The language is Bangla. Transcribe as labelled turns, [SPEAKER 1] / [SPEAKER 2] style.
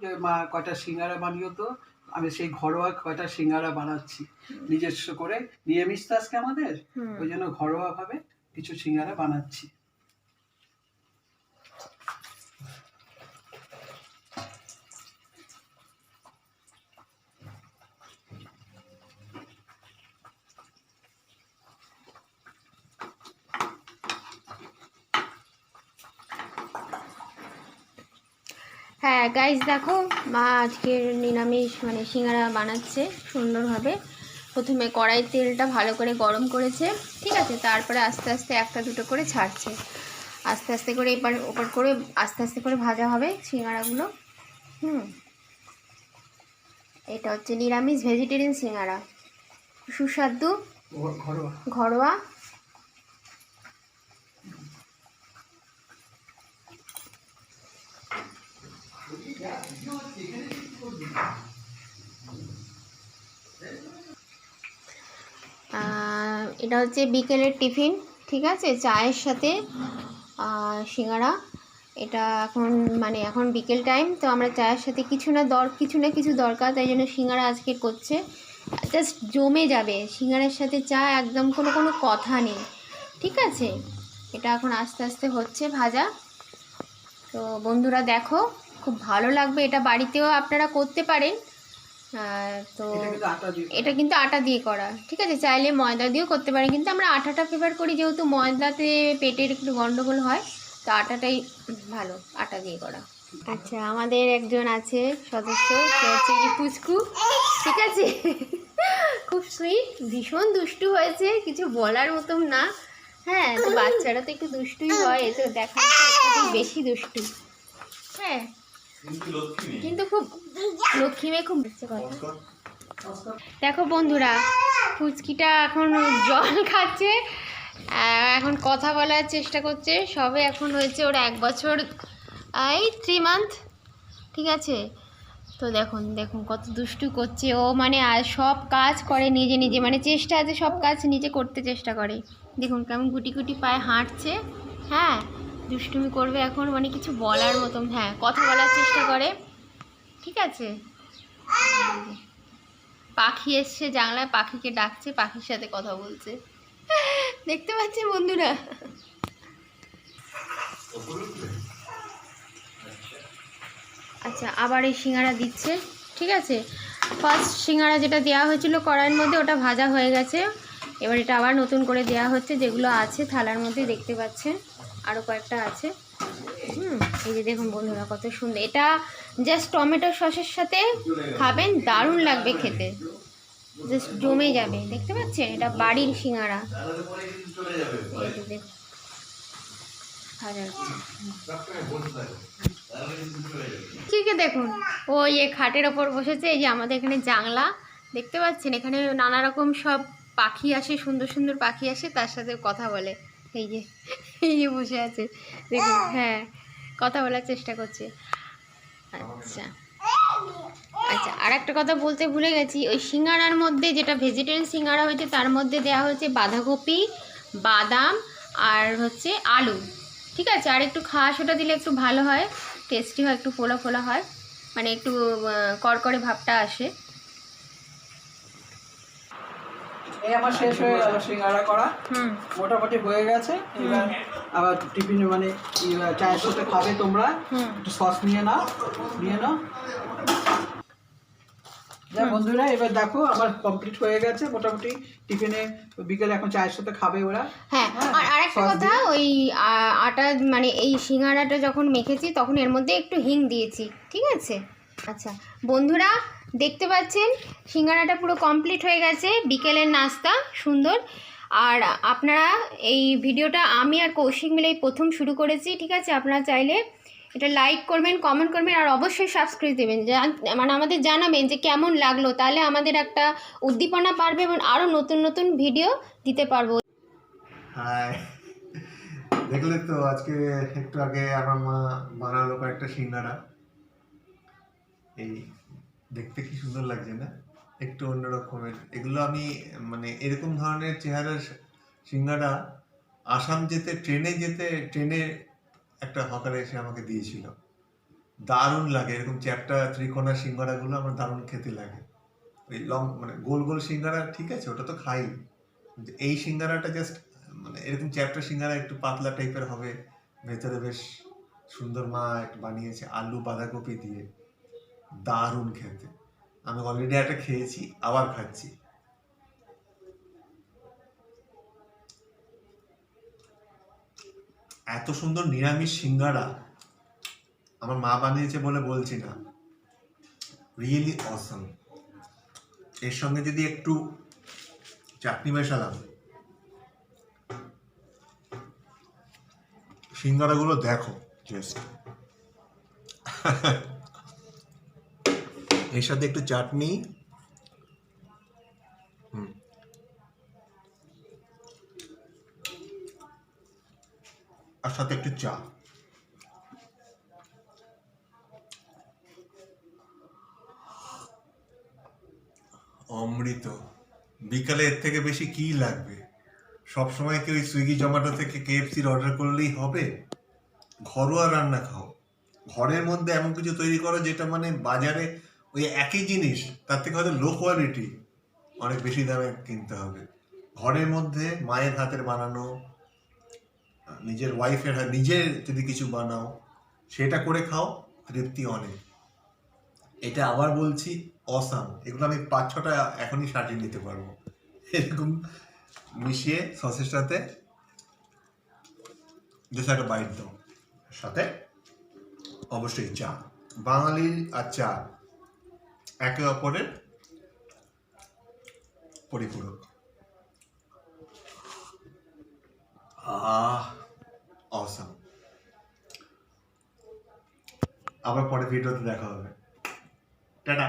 [SPEAKER 1] যে মা কয়টা সিঙ্গারা বানিও তো আমি সেই ঘরোয়া কয়টা সিঙ্গারা বানাচ্ছি। নিজস্ব করে নিরামিষ তো আজকে আমাদের ওই জন্য ঘরোয়া ভাবে কিছু সিঙ্গারা বানাচ্ছি।
[SPEAKER 2] হ্যাঁ গাইজ দেখো মা আজকের নিরামিষ মানে সিঙ্গারা বানাচ্ছে সুন্দরভাবে। প্রথমে কড়াই তেলটা ভালো করে গরম করেছে ঠিক আছে? তারপরে আস্তে আস্তে একটা দুটো করে ছাড়ছে। আস্তে আস্তে করে এবার ওপর করে আস্তে আস্তে করে ভাজা হবে সিঙ্গারাগুলো। হুম। এটা হচ্ছে নিরামিষ ভেজিটেরিয়ান সিঙ্গারা। সুস্বাদু
[SPEAKER 1] ঘরোয়া
[SPEAKER 2] এটা হচ্ছে বিকেলের টিফিন, ঠিক আছে? চায়ের সাথে সিঙ্গারা। এটা এখন মানে এখন বিকেল টাইম, তো আমরা চায়ের সাথে কিছু না দর, কিছু না কিছু দরকার, তাই জন্য সিঙ্গারা আজকে করছে। জাস্ট জমে যাবে। সিঙ্গারার সাথে চা একদম কোনো কোনো কথা নেই, ঠিক আছে? এটা এখন আস্তে আস্তে হচ্ছে ভাজা। তো বন্ধুরা দেখো খুব ভালো লাগবে এটা বাড়িতেও আপনারা করতে পারেন। তো
[SPEAKER 1] এটা কিন্তু আটা দিয়ে
[SPEAKER 2] করা। ঠিক আছে চাইলে ময়দা দিয়েও করতে পারেন কিন্তু আমরা আটাটা প্রেফার করি যেহেতু ময়দাতে পেটের একটু গন্ডগোল হয় তো আটাটাই ভালো আটা দিয়ে করা। আচ্ছা আমাদের একজন আছে সদস্য সে হচ্ছে কি পুচকু ঠিক আছে? খুব সুইট ভীষণ দুষ্টু হয়েছে কিছু বলার মতন না। হ্যাঁ তো বাচ্চারা তো একটু দুষ্টুই হয় তো দেখা বেশি দুষ্টু। হ্যাঁ কিন্তু খুব লক্ষ্মী মেয়ে খুব বুঝতে কথা। দেখো বন্ধুরা ফুচকিটা এখন জল খাচ্ছে এখন কথা বলার চেষ্টা করছে। সবে এখন হয়েছে ওর এক বছর এই থ্রি মান্থ ঠিক আছে? তো দেখুন দেখুন কত দুষ্টু করছে। ও মানে আর সব কাজ করে নিজে নিজে মানে চেষ্টা আছে সব কাজ নিজে করতে চেষ্টা করে। দেখুন কেমন গুটি গুটি পায়ে হাঁটছে হ্যাঁ? দুষ্টুমি করবে এখন মানে কিছু বলার মতন হ্যাঁ কথা বলার চেষ্টা করে। ঠিক আছে? পাখি এসছে জানলায়, পাখিকে ডাকছে, পাখির সাথে কথা বলছে। দেখতে পাচ্ছি বন্ধুরা। আচ্ছা আবার এই সিঙ্গারা দিচ্ছে। ঠিক আছে? ফার্স্ট সিঙ্গারা যেটা দেওয়া হয়েছিল কড়াইয়ের মধ্যে, ওটা ভাজা হয়ে গেছে। এবার এটা আবার নতুন করে দেওয়া হচ্ছে, যেগুলো আছে থালার মধ্যে দেখতে পাচ্ছেন। আরও কয়েকটা আছে। হুম, এই যে দেখুন বন্ধুরা কত সুন্দর। এটা জাস্ট টমেটো সসের সাথে খাবেন, দারুণ লাগবে খেতে। জাস্ট জমে যাবে, দেখতে পাচ্ছেন? এটা বাড়ির সিঙ্গারা। আছে দেখুন। ও ইয়ে খাটের ওপর বসেছে, এই যে আমাদের এখানে জাংলা। দেখতে পাচ্ছেন? এখানে নানা রকম সব পাখি আসে, সুন্দর সুন্দর পাখি আসে, তার সাথে কথা বলে। এই যে এই যে বসে আছে। দেখুন হ্যাঁ কথা বলার চেষ্টা করছে। আচ্ছা। আচ্ছা আর একটা কথা বলতে ভুলে গেছি। ওই সিঙ্গারার মধ্যে যেটা ভেজিটেরিয়ান সিঙ্গারা হয়েছে, তার মধ্যে দেওয়া হয়েছে বাঁধাকপি, বাদাম আর হচ্ছে আলু। ঠিক আছে? আর একটু খাস, ওটা দিলে একটু ভালো হয়। টেস্টি হয়, একটু ফোলা ফোলা হয়। মানে একটু করকরে ভাবটা আসে।
[SPEAKER 1] এই আমার শেষ হয়ে গেল সিঙ্গারা করা। মোটামুটি হয়ে গেছে। এবার আবার টিফিনে মানে চায়ের সাথে খাবে তোমরা। একটু সস নিয়ে নাও নিয়ে নাও। যা বন্ধুরা এবার দেখো আমার কমপ্লিট হয়ে গেছে মোটামুটি। টিফিনে বিকেলে এখন চায়ের সাথে খাবে ওরা।
[SPEAKER 2] হ্যাঁ
[SPEAKER 1] হ্যাঁ,
[SPEAKER 2] আর আরেকটা কথা ওই আটা মানে এই সিঙ্গারাটা যখন মেখেছি তখন এর মধ্যে একটু হিং দিয়েছি ঠিক আছে? আচ্ছা বন্ধুরা দেখতে পাচ্ছেন? সিঙ্গারাটা পুরো কমপ্লিট হয়ে গেছে। বিকেলের নাস্তা, সুন্দর। আর আপনারা এই ভিডিওটা আমি আর কৌশিক মিলে প্রথম শুরু করেছি, ঠিক আছে? আপনারা চাইলে এটা লাইক করবেন কমেন্ট করবেন, আর অবশ্যই সাবস্ক্রাইব দেবেন। মানে আমাদের জানাবেন যে কেমন লাগল, তাহলে আমাদের একটা উদ্দীপনা পারবে এবং আরও নতুন নতুন ভিডিও দিতে পারব।
[SPEAKER 3] দেখলে তো আজকে একটু আগে আমার মা বানালো কয়েকটা সিঙ্গারা। এই দেখতে কি সুন্দর লাগছে না? একটু অন্য রকমের। এগুলো আমি মানে এরকম ধরনের চেহারার সিঙ্গারা আসাম যেতে, ট্রেনে যেতে, ট্রেনে একটা হকারে এসে আমাকে দিয়েছিল। দারুণ লাগে। এরকম চ্যাপটা, ত্রিকোণা সিঙ্গারাগুলো আমার দারুণ খেতে লাগে। ওই লং মানে গোল গোল সিঙ্গারা ঠিক আছে, ওটা তো খাই। এই সিঙ্গারাটা জাস্ট মানে এরকম চ্যাপটা সিঙ্গারা একটু পাতলা টাইপের হবে। ভেতরে বেশ সুন্দর মা বানিয়েছে, আলু, বাঁধাকপি দিয়ে। দারুণ খেতে। আমি অলরেডি একটা খেয়েছি, আবার খাচ্ছি। এত সুন্দর নিরামিষ সিঙ্গারা আমার মা বানিয়েছে বলে বলছি না। রিয়েলি অসম এর সঙ্গে যদি একটু চাটনি মেশালাম। সিঙ্গারাগুলো দেখো জাস্ট এর সাথে একটু চাটনি। হুম। আর সাথে একটু চা। অমৃত। বিকালে এর থেকে বেশি কি লাগবে? সব সময় কি ওই সুইগি জোম্যাটো থেকে কেএফসির অর্ডার করলেই হবে? ঘরোয়া রান্না খাও। ঘরের মধ্যে এমন কিছু তৈরি করো যেটা মানে বাজারে ওই একই জিনিস, তার থেকে হয়তো লো কোয়ালিটি অনেক বেশি দামে কিনতে হবে। ঘরের মধ্যে মায়ের হাতের বানানো, নিজের ওয়াইফের হাত নিজের যদি কিছু বানাও, সেটা করে খাও, তৃপ্তি অনেক। এটা আবার বলছি অসাম এগুলো আমি পাঁচ ছটা এখনই সাজিয়ে নিতে পারব। এরকম মিশিয়ে সসের সাথে জাস্ট একটা বাইট দাও। সাথে অবশ্যই চা। বাঙালির আর চা। একে অপরের পরিপূরক। অসাম আবার পরে ভিডিওতে দেখা হবে। টাটা।